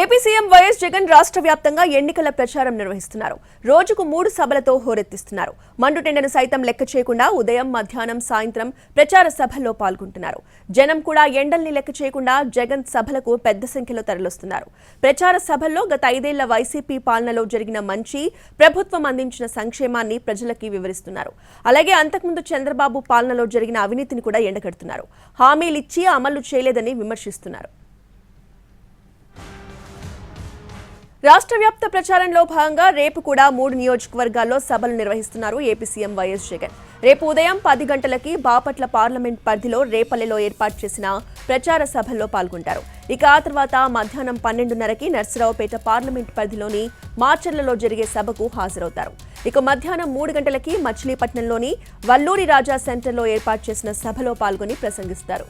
AP CM YS Jagan రాష్ట్ర వ్యాప్తంగా ఎన్నికల ప్రచారం నిర్వహిస్తున్నారు. రోజుకు మూడు సభలతో హోరెత్తిస్తున్నారు. మండుటెండను సైతం లెక్క చేయకుండా ఉదయం మధ్యాహ్నం సాయంత్రం ప్రచార సభల్లో పాల్గొంటున్నారు. జనం కూడా ఎండల్ని లెక్క చేయకుండా జగన్ సభలకు పెద్ద సంఖ్యలో తరలిస్తున్నారు. ప్రచార సభల్లో గత ఐదేళ్ళ వైసీపీ పాలనలో జరిగిన మంచి ప్రభుత్వం అందించిన సంక్షేమాన్ని ప్రజలకి వివరిస్తున్నారు. అలాగే అంతకుముందు చంద్రబాబు పాలనలో జరిగిన అవినీతిని కూడా ఎండగడుతున్నారు. హామీలిచ్చి అమలు చేయలేదని విమర్శిస్తున్నారు. రాష్ట్ర వ్యాప్త ప్రచారంలో భాగంగా రేపు కూడా మూడు నియోజకవర్గాల్లో సభలు నిర్వహిస్తున్నారు ఏపీ సీఎం వైఎస్ జగన్. రేపు ఉదయం పది గంటలకి బాపట్ల పార్లమెంట్ పరిధిలో రేపల్లెలో ఏర్పాటు చేసిన ప్రచార సభల్లో పాల్గొంటారు. ఇక ఆ తర్వాత మధ్యాహ్నం పన్నెండున్నరకి నర్సరావుపేట పార్లమెంట్ పరిధిలోని మార్చర్లలో జరిగే సభకు హాజరవుతారు. ఇక మధ్యాహ్నం మూడు గంటలకి మచిలీపట్నంలోని వల్లూరి రాజా సెంటర్లో ఏర్పాటు చేసిన సభలో పాల్గొని ప్రసంగిస్తారు.